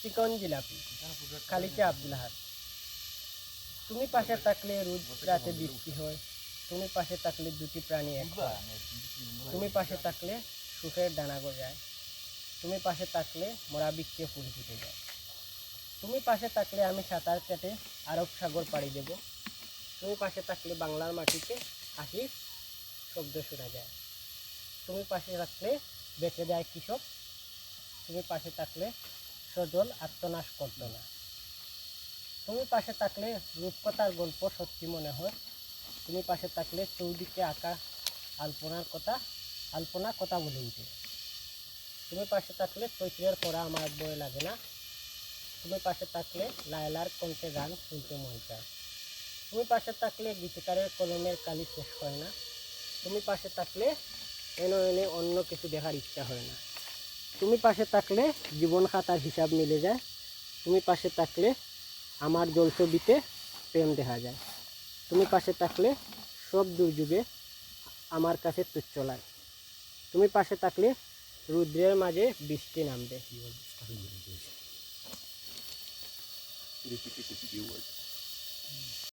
চিকন জিলাপি খালিচা আব্দুল হাত তুমি পাশে থাকলে রোজ রাতে বৃষ্টি হয়। তুমি পাশে থাকলে দুটি প্রাণী এক তুমি পাশে থাকলে সুখের ডানা গজায়। তুমি পাশে থাকলে মরা বৃক্ষে ফুল ফুটে যায়। তুমি পাশে থাকলে আমি সাঁতার কেটে আরব সাগর পাড়ি দেব। তুমি পাশে থাকলে বাংলার মাটিতে হাসির শব্দ শোনা যায়। তুমি পাশে থাকলে বেঁচে যায় কৃষক তুমি পাশে থাকলে সজল আত্মনাশ করতো না। তুমি পাশে থাকলে রূপকথার গল্প সত্যি মনে হয়। তুমি পাশে থাকলে চৌদিকে আঁকা আলপনার কথা, আলপনা কথা বলে উঠে। তুমি পাশে থাকলে চৈত্রের পড়া আমার বই লাগে না। তুমি পাশে থাকলে লায়লার কণ্ঠে গান শুনতে মন চায়। তুমি পাশে থাকলে গীতিকারের কলমের কালি শেষ হয় না। তুমি পাশে থাকলে এনে এনে অন্য কিছু দেখার ইচ্ছা হয় না। তুমি পাশে থাকলে জীবন খাতার হিসাব মিলে যায় তুমি পাশে থাকলে আমার জলছবিতে প্রেম দেখা যায় তুমি পাশে থাকলে সব দুর্যোগে আমার কাছে তুচ্ছ লাগে তুমি পাশে থাকলে রুদ্রের মাঝে বৃষ্টি নামবে